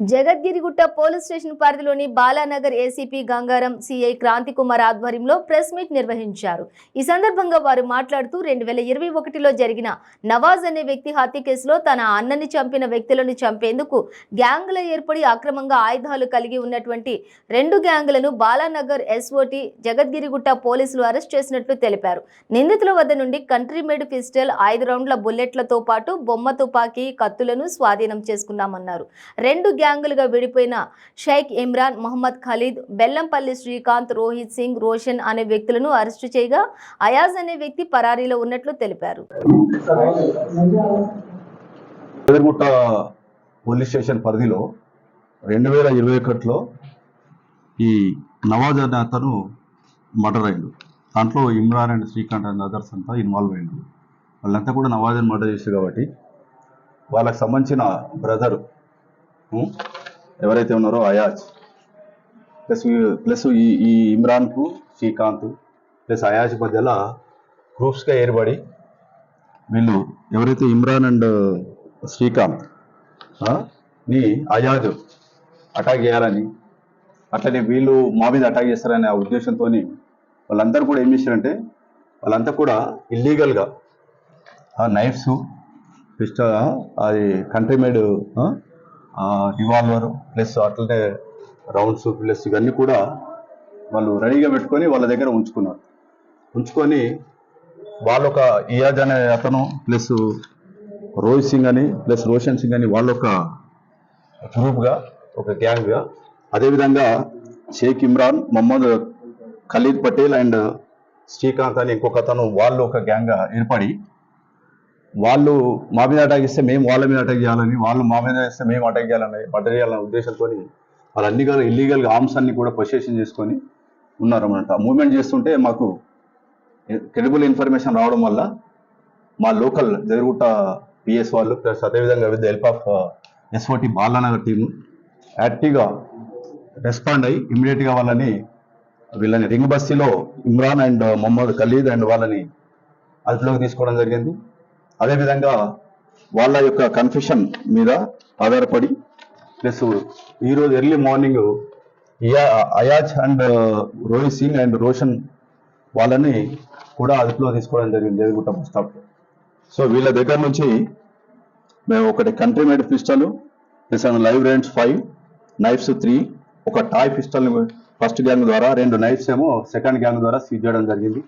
Jagadgirigutta police station పరిధిలోని Balanagar ACP Gangaram CI Kranti Kumar ఆధ్వర్యంలో press meet నిర్వహించారు. ఈ సందర్భంగా వారు మాట్లాడుతూ రెండు వేల ఇరవై ఒకటిలో జరిగిన నవాజ్ అనే వ్యక్తి హత్య కేసులో తన అన్నని చంపిన వ్యక్తులను చంపేందుకు గ్యాంగ్ల ఏర్పడి అక్రమంగా ఆయుధాలు కలిగి ఉన్నటువంటి రెండు గ్యాంగులను బాలానగర్ ఎస్ఓటి జగద్గిరిగుట్ట పోలీసులు అరెస్ట్ చేసినట్లు తెలిపారు. నిందితుల వద్ద నుండి కంట్రీ మేడ్ పిస్టల్ ఐదు రౌండ్ల బుల్లెట్లతో పాటు బొమ్మ తుపాకీ కత్తులను స్వాధీనం చేసుకున్నామన్నారు. రెండు గ్యాంగులుగా విడిపోయిన షైక్ ఇమ్రాన్ మొహమ్మద్ ఖలీద్ బెల్లంపల్లి శ్రీకాంత్ రోహిత్ సింగ్ రోషన్ అనే వ్యక్తులను అరెస్టు చేయగా అయాజ్ అనే వ్యక్తి పరారీలో ఉన్నట్లు తెలిపారు. పోలీస్ స్టేషన్ పరిధిలో రెండు వేల ఇరవై ఒకటిలో ఈ నవాజ్ అనే అతను మర్డర్ అయిండు. దాంట్లో Imran and Srikanth and others అంతా ఇన్వాల్వ్ అయ్యాడు వాళ్ళంతా కూడా నవాజ్ అని మర్డర్ చేశారు కాబట్టి వాళ్ళకి సంబంధించిన బ్రదర్ ఎవరైతే ఉన్నారో అయాజ్ ప్లస్ ప్లస్ ఈ ఈ ఇమ్రాన్కు శ్రీకాంత్ ప్లస్ అయాజ్ మధ్యలో గ్రూప్స్గా ఏర్పడి వీళ్ళు ఎవరైతే ఇమ్రాన్ అండ్ శ్రీకాంత్ని అయాజ్ అటాక్ చేయాలని అట్లనే వీళ్ళు మా మీద అటాక్ చేస్తారనే ఆ ఉద్దేశంతో వాళ్ళందరూ కూడా ఏం చేశారంటే వాళ్ళంతా కూడా ఇల్లీగల్గా నైఫ్స్ పిస్టల్ అది కంట్రీ మేడ్ రివాల్వర్ ప్లస్ అట్లనే రౌండ్స్ ప్లస్ ఇవన్నీ కూడా వాళ్ళు రెడీగా పెట్టుకొని వాళ్ళ దగ్గర ఉంచుకున్నారు. ఉంచుకొని వాళ్ళు ఒక ఇయాజ్ అనే అతను ప్లస్ రోహిత్ సింగ్ అని ప్లస్ రోషన్ సింగ్ అని వాళ్ళు ఒక గ్రూప్గా ఒక గ్యాంగ్గా అదేవిధంగా షేక్ ఇమ్రాన్ మొహమ్మద్ ఖలీద్ పటేల్ అండ్ శ్రీకాంత్ అని ఇంకొక అతను వాళ్ళు ఒక గ్యాంగ్గా ఏర్పడి వాళ్ళు మా మీద అటాక్ చేస్తే మేము వాళ్ళ మీద అటాక్ చేయాలని వాళ్ళు మా మీద చేస్తే మేము అటాక్ చేయాలని బట్ట చేయాలనే ఉద్దేశంతో వాళ్ళు అన్ని ఇల్లీగల్గా ఆర్మ్స్ అన్ని కూడా పొసెషన్ చేసుకొని ఉన్నారన్నమాట. మూవ్మెంట్ చేస్తుంటే మాకు క్రెడిబుల్ ఇన్ఫర్మేషన్ రావడం వల్ల మా లోకల్ జరుగుట్ట పిఎస్ వాళ్ళు ప్లస్ అదేవిధంగా with help of SOT Balanagar team యాక్టివ్గా రెస్పాండ్ అయ్యి ఇమీడియట్గా వాళ్ళని వీళ్ళని రింగ్ బస్తీలో ఇమ్రాన్ అండ్ మొహమ్మద్ ఖలీద్ అండ్ వాళ్ళని అదుపులోకి తీసుకోవడం జరిగింది. అదేవిధంగా వాళ్ళ యొక్క కన్ఫ్యూషన్ మీద ఆధారపడి ప్లస్ ఈరోజు ఎర్లీ మార్నింగ్ ఇయా Ayaz and uh, Rohit Singh and Roshan వాళ్ళని కూడా అదుపులో తీసుకోవడం జరిగింది జరుగుట్ట బస్ స్టాప్ సో వీళ్ళ దగ్గర నుంచి మేము ఒకటి country made pistol plus live range five knives three ఒక టాయ్ పిస్టల్ ఫస్ట్ గ్యాంగ్ ద్వారా రెండు నైఫ్స్ ఏమో సెకండ్ గ్యాంగ్ ద్వారా సీజ్ చేయడం జరిగింది.